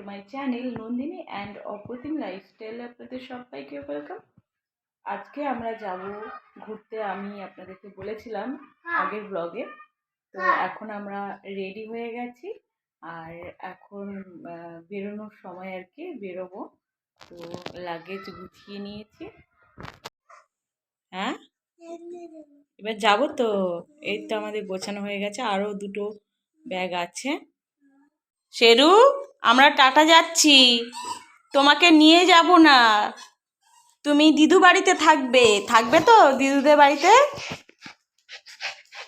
To my channel Nandini and Apratim lifestyle আপনাদের সবাইকে welcome আজকে আমরা যাব ঘুরতে আমি আপনাদেরকে বলেছিলাম আগের ব্লগে তো এখন আমরা রেডি হয়ে গেছি আর এখন বেরোনোর সময় আর কি বেরোবো। তো লাগেজ গুছিয়ে নিয়েছি। হ্যাঁ? এবার যাব তো। এই তো আমাদের গোছানো হয়ে গেছে। আরও দুটো ব্যাগ আছে। শেরু, আমরা টাটা যাচ্ছি। তোমাকে নিয়ে যাব না। তুমি দিদু বাড়িতে থাকবে। থাকবে তো দিদুদের বাড়িতে?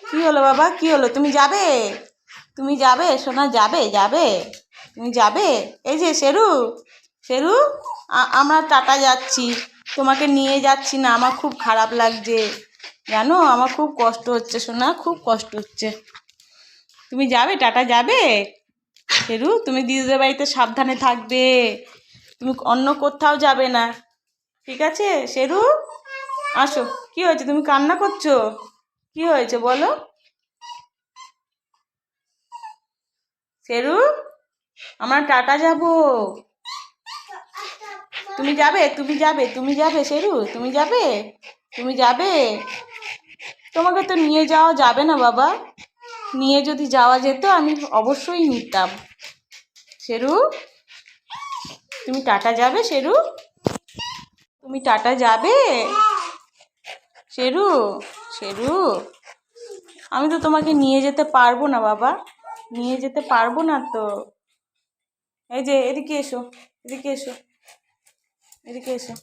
কি হলো বাবা? কি হলো? তুমি যাবে? তুমি যাবে? সোনা, যাবে? যাবে? তুমি যাবে? এই যে শেরু। শেরু আমরা টাটা যাচ্ছি। তোমাকে নিয়ে যাচ্ছি না। আমার খুব খারাপ লাগছে। জানো, আমার খুব কষ্ট হচ্ছে সোনা, খুব কষ্ট হচ্ছে। তুমি যাবে? টাটা যাবে? শেরু তুমি দিদিদের বাড়িতে সাবধানে থাকবে। তুমি অন্য কোথাও যাবে না। ঠিক আছে? শেরু আসো। কি হয়েছে? তুমি কান্না করছ? কি হয়েছে বলো? শেরু আমরা টাটা যাব। তুমি যাবে? তুমি যাবে? তুমি যাবে শেরু তুমি যাবে? তুমি যাবে? তোমাকে তো নিয়ে যাওয়া যাবে না বাবা। নিয়ে যদি যাওয়া যেত, আমি অবশ্যই নিতাম। শেরু, তুমি টাটা যাবে, শেরু? তুমি টাটা যাবে? শেরু শেরু? আমি তো তোমাকে নিয়ে যেতে পারব না, বাবা। নিয়ে যেতে পারব না তো। এই যে, এদিকে এসো এদিকে এসো এদিকে এসো।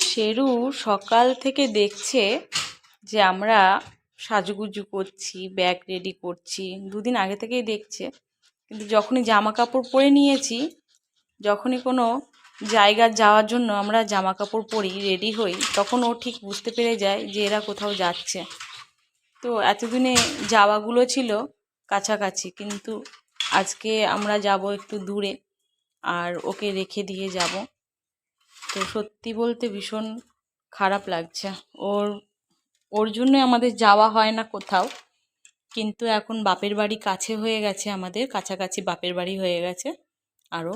শেরু সকাল থেকে দেখছে যে আমরা সাজুগুজু করছি ব্যাগ রেডি করছি। দুদিন আগে থেকেই দেখছে। কিন্তু যখনই জামা কাপড় পরে নিয়েছি, যখনই কোনো জায়গায় যাওয়ার জন্য আমরা জামা কাপড় পরি রেডি হই, তখন ও ঠিক বুঝতে পেরে যায় যে এরা কোথাও যাচ্ছে। তো এতদিনে যাওয়াগুলো ছিল কাছাকাছি, কিন্তু আজকে আমরা যাব একটু দূরে আর ওকে রেখে দিয়ে যাব। তো সত্যি বলতে ভীষণ খারাপ লাগছে। ওর ওর জন্য আমাদের যাওয়া হয় না কোথাও। কিন্তু এখন বাপের বাড়ি কাছে হয়ে গেছে আমাদের, কাছাকাছি বাপের বাড়ি হয়ে গেছে আরও।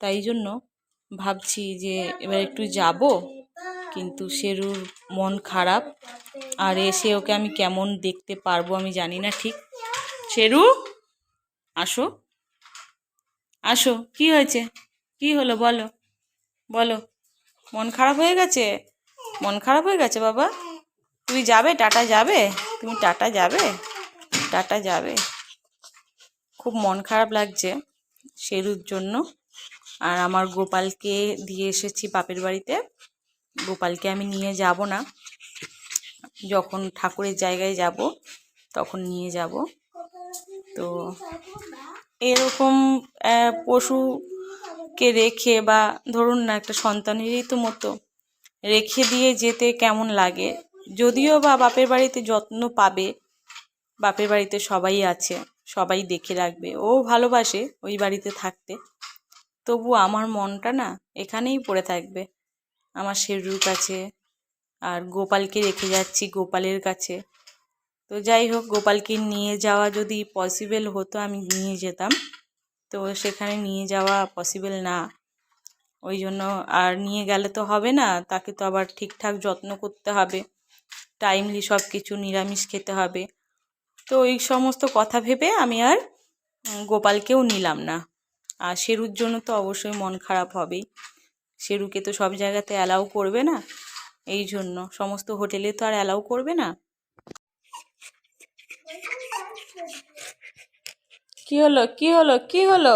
তাই জন্য ভাবছি যে এবার একটু যাব, কিন্তু শেরুর মন খারাপ। আর এসে ওকে আমি কেমন দেখতে পারব আমি জানি না ঠিক। শেরু, আসো। আসো, কি হয়েছে? কি হলো বলো? বলো, মন খারাপ হয়ে গেছে? মন খারাপ হয়ে গেছে বাবা? তুমি যাবে? টাটা যাবে? তুমি টাটা যাবে? টাটা যাবে। খুব মন খারাপ লাগছে শেরুর জন্য। আর আমার গোপালকে দিয়ে এসেছি বাপের বাড়িতে। গোপালকে আমি নিয়ে যাব না। যখন ঠাকুরের জায়গায় যাব, তখন নিয়ে যাব। তো এরকম পশুকে রেখে বা ধরুন না একটা সন্তানেরই তো মতো রেখে দিয়ে যেতে কেমন লাগে? যদিও বা বাপের বাড়িতে যত্ন পাবে, বাপের বাড়িতে সবাই আছে, সবাই দেখে রাখবে। ও ভালোবাসে ওই বাড়িতে থাকতে। তবু আমার মনটা না এখানেই পড়ে থাকবে। আমার শেরুর কাছে আর গোপালকে রেখে যাচ্ছি গোপালের কাছে। তো যাই হোক, গোপালকে নিয়ে যাওয়া যদি পসিবল হতো, আমি নিয়ে যেতাম। তো সেখানে নিয়ে যাওয়া পসিবল না। ওই জন্য আর নিয়ে গেলে তো হবে না, তাকে তো আবার ঠিকঠাক যত্ন করতে হবে। টাইমলি সব কিছু নিরামিষ খেতে হবে। তো এই সমস্ত কথা ভেবে আমি আর গোপালকেও নিলাম না। আর শেরুর জন্য তো অবশ্যই মন খারাপ হবেই। শেরুকে তো সব জায়গাতে অ্যালাউ করবে না। এই জন্য সমস্ত হোটেলে তো আর অ্যালাউ করবে না। কি হলো? কি হলো? কি হলো?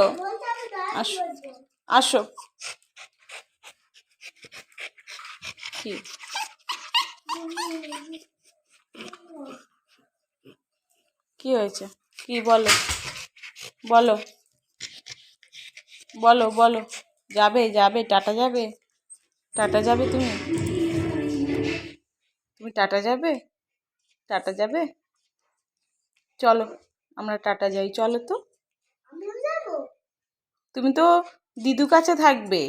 আসো আসো। কি? কি হয়েছে? কি বলো? বলো। বলো বলো। যাবে যাবে। টাটা যাবে? টাটা যাবে তুমি? তুমি টাটা যাবে? টাটা যাবে? চলো আমরা টাটা যাই। চলো তো। তুমি তো দিদু কাছে থাকবে।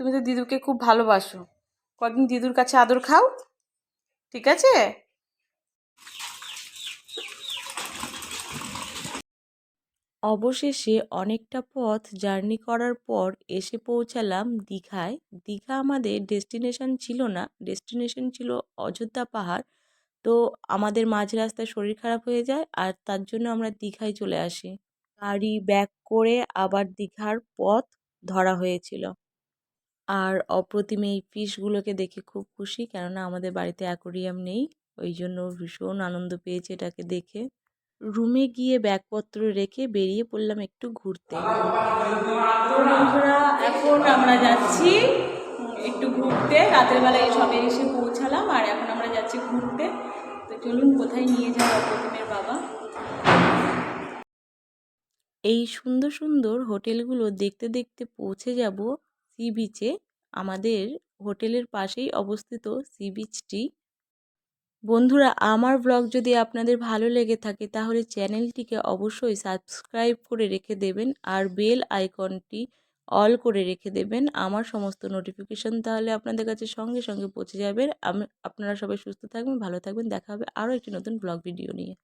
তুমি তো দিদুকে খুব ভালোবাসো। কদিন দিদুর কাছে আদর খাও? ঠিক আছে? অবশেষে অনেকটা পথ জার্নি করার পর এসে পৌঁছালাম দীঘায়। দীঘা আমাদের ডেস্টিনেশন ছিল না, ডেস্টিনেশন ছিল অযোধ্যা পাহাড়। তো আমাদের মাঝ রাস্তায় শরীর খারাপ হয়ে যায় আর তার জন্য আমরা দীঘায় চলে আসি। গাড়ি ব্যাক করে আবার দীঘার পথ ধরা হয়েছিল। আর অপ্রতিম এই ফিশগুলোকে দেখে খুব খুশি। কেননা আমাদের বাড়িতে অ্যাকোরিয়াম নেই ওই জন্য ভীষণ আনন্দ পেয়েছে এটাকে দেখে। রুমে গিয়ে ব্যাগপত্র রেখে বেরিয়ে পড়লাম একটু ঘুরতে। এখন আমরা যাচ্ছি একটু ঘুরতে। রাতের বেলায় সবে এসে পৌঁছালাম, আর এখন আমরা যাচ্ছি ঘুরতে। তো চলুন, কোথায় নিয়ে যাব প্রতিমের বাবা? এই সুন্দর সুন্দর হোটেলগুলো দেখতে দেখতে পৌঁছে যাব। সি বিচে আমাদের হোটেলের পাশেই অবস্থিত সি বিচটি। বন্ধুরা, আমার ব্লগ যদি আপনাদের ভালো লেগে থাকে, তাহলে চ্যানেলটিকে অবশ্যই সাবস্ক্রাইব করে রেখে দেবেন আর বেল আইকনটি অল করে রেখে দেবেন। আমার সমস্ত নোটিফিকেশন তাহলে আপনাদের কাছে সঙ্গে সঙ্গে পৌঁছে যাবে। আমি, আপনারা সবাই সুস্থ থাকবেন, ভালো থাকবেন। দেখা হবে আরও একটি নতুন ব্লগ ভিডিও নিয়ে।